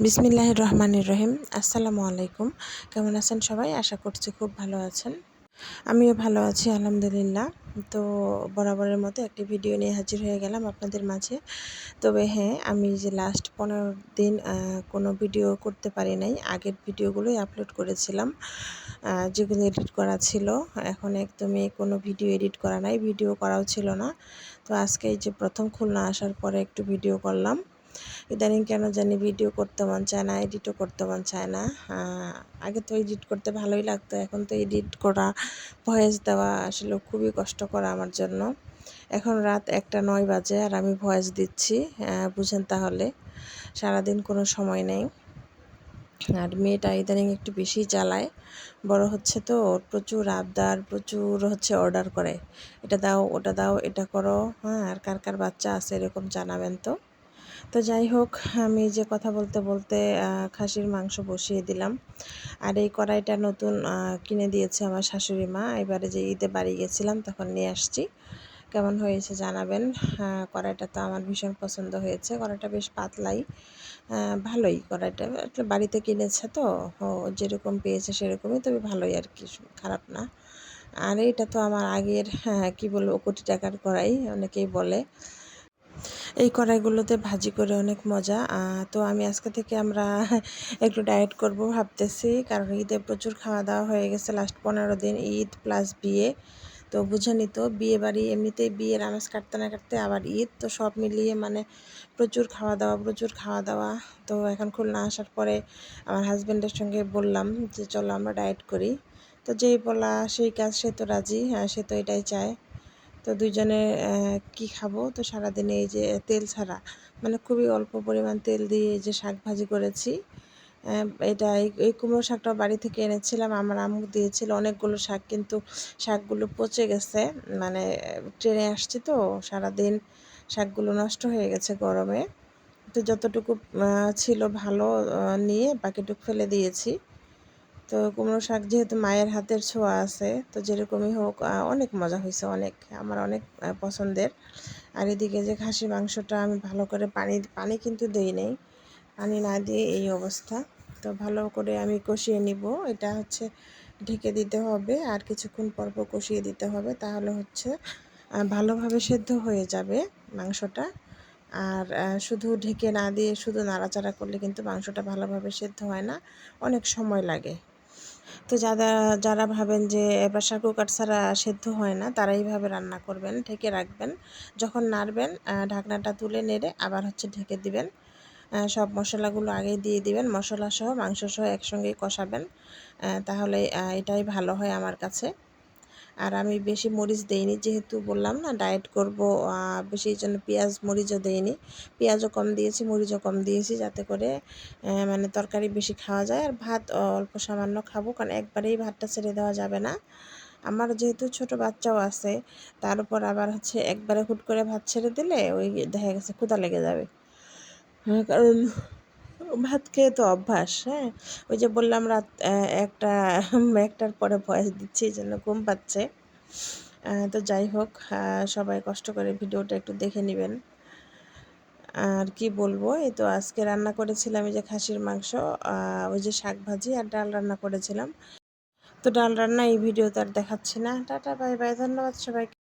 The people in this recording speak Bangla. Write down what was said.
বিসমিল্লাহ রহমানির রহিম আসসালামু আলাইকুম কেমন আছেন সবাই? আশা করছি খুব ভালো আছেন। আমিও ভালো আছি, আলহামদুলিল্লাহ। তো বরাবরের মতো একটি ভিডিও নিয়ে হাজির হয়ে গেলাম আপনাদের মাঝে। তবে হ্যাঁ আমি যে লাস্ট পনেরো দিন কোনো ভিডিও করতে পারি নাই, আগের ভিডিওগুলোই আপলোড করেছিলাম। যেগুলো এডিট করা ছিল, এখন একদমই কোনো ভিডিও এডিট করা নাই, ভিডিও করাও ছিল না। তো আজকে এই যে প্রথম খুলনা আসার পরে একটু ভিডিও করলাম। ইদানিং কেন জানি ভিডিও করতে মন চায় না এডিটও করতে মন চায় না। আগে তো এডিট করতে ভালোই লাগতো, এখন তো এডিট করা ভয়েস দেওয়া আসলে খুবই কষ্টকর আমার জন্য। এখন রাত একটা নয় বাজে আর আমি ভয়েস দিচ্ছি বুঝেন তাহলে। সারাদিন কোনো সময় নেই। আর মেয়েটা ইদানিং একটু বেশি চালায় বড় হচ্ছে তো প্রচুর আবদার, প্রচুর হচ্ছে অর্ডার করে। এটা দাও, ওটা দাও, এটা করো হ্যাঁ আর কার কার বাচ্চা আছে এরকম জানাবেন তো। তো যাই হোক, আমি যে কথা বলতে বলতে খাসির মাংস বসিয়ে দিলাম। আর এই কড়াইটা নতুন কিনে দিয়েছে আমার শাশুড়ি মা। এবারে যে ঈদে বাড়ি গেছিলাম, তখন নিয়ে আসছি। কেমন হয়েছে জানাবেন। কড়াইটা তো আমার ভীষণ পছন্দ হয়েছে। কড়াইটা বেশ পাতলাই। ভালোই কড়াইটা। বাড়িতে কিনেছে তো, ও যেরকম পেয়েছে সেরকমই, তবে ভালোই আর কি, খারাপ না। আর এটা তো আমার আগের হ্যাঁ কী বলব, কোটি টাকার কড়াই, অনেকেই বলে। এই কড়াইগুলোতে ভাজি করে অনেক মজা। তো আমি আজকে থেকে আমরা একটু ডায়েট করব ভাবতেছি, কারণ ঈদে প্রচুর খাওয়া দাওয়া হয়ে গেছে লাস্ট পনেরো দিন ঈদ প্লাস বিয়ে। তো বুঝে তো, বিয়ে বাড়ি এমনিতেই বিয়ের আমেজ কাটতে না কাটতে আবার ঈদ, তো সব মিলিয়ে মানে প্রচুর খাওয়া দাওয়া প্রচুর খাওয়া দাওয়া তো এখন খুলনা আসার পরে আমার হাজব্যান্ডের সঙ্গে বললাম যে, চলো আমরা ডায়েট করি। তো যেই বলা সেই কাজ সে তো রাজি হ্যাঁ সে তো এটাই চায়। তো দুইজনে কি খাব? তো সারাদিনে এই যে তেল ছাড়া মানে খুবই অল্প পরিমাণ তেল দিয়ে এই যে শাক ভাজি করেছি। এটা এই কুমড়ো শাকটা বাড়ি থেকে এনেছিলাম, আমার আম্মু দিয়েছিল অনেকগুলো শাক, কিন্তু শাকগুলো পচে গেছে মানে ট্রেনে আসছি তো, সারাদিন শাকগুলো নষ্ট হয়ে গেছে গরমে। তো যতটুকু ছিল ভালো নিয়ে বাকিটুকু ফেলে দিয়েছি। তো কুমড়ো শাক যেহেতু মায়ের হাতের ছোঁয়া আছে, তো যেরকমই হোক অনেক মজা হয়েছে, অনেক, আমার অনেক পছন্দের। আর এদিকে যে খাসি মাংসটা আমি ভালো করে পানি পানি কিন্তু দিই নেই, পানি না দিয়ে এই অবস্থা। তো ভালো করে আমি কষিয়ে নিব, এটা হচ্ছে ঢেকে দিতে হবে, আর কিছুক্ষণ পর পর কষিয়ে দিতে হবে, তাহলে হচ্ছে ভালোভাবে সেদ্ধ হয়ে যাবে মাংসটা। আর শুধু ঢেকে না দিয়ে শুধু নাড়াচাড়া করলে কিন্তু মাংসটা ভালোভাবে সেদ্ধ হয় না, অনেক সময় লাগে। তো যারা যারা ভাবেন যে প্রেশার কুকার ছাড়া সেদ্ধ হয় না, তারা এইভাবে রান্না করবেন, ঢেকে রাখবেন। যখন নাড়বেন ঢাকনাটা তুলে নেড়ে আবার হচ্ছে ঢেকে দিবেন। সব মশলাগুলো আগে দিয়ে দিবেন মশলা সহ মাংস সহ একসঙ্গেই কষাবেন। তাহলে এটাই ভালো হয় আমার কাছে। আর আমি বেশি মরিচ দেইনি যেহেতু বললাম না ডায়েট করব বেশি জন্য পেঁয়াজ মরিচও দেইনি। পেঁয়াজও কম দিয়েছি, মরিচও কম দিয়েছি যাতে করে মানে তরকারি বেশি খাওয়া যায়। আর ভাত অল্প সামান্য খাব, কারণ একবারেই ভাতটা ছেড়ে দেওয়া যাবে না। আমার যেহেতু ছোট বাচ্চাও আছে, তার উপর আবার হচ্ছে একবারে হুট করে ভাত ছেড়ে দিলে ওই দেখা গেছে ক্ষুদা লেগে যাবে। হ্যাঁ কারণ ভাত খেয়ে তো অভ্যাস হ্যাঁ? ওই যে বললাম রাত একটা, একটার পরে ভয়েস দিচ্ছি জন্য ঘুম পাচ্ছে। তো যাই হোক সবাই কষ্ট করে ভিডিওটা একটু দেখে নেবেন। আর কি বলব, এই তো আজকে রান্না করেছিলাম এই যে খাসির মাংস ওই যে শাক ভাজি আর ডাল রান্না করেছিলাম। তো ডাল রান্না এই ভিডিওতে আর দেখাচ্ছি না। টাটা, বাই বাই, ধন্যবাদ সবাইকে।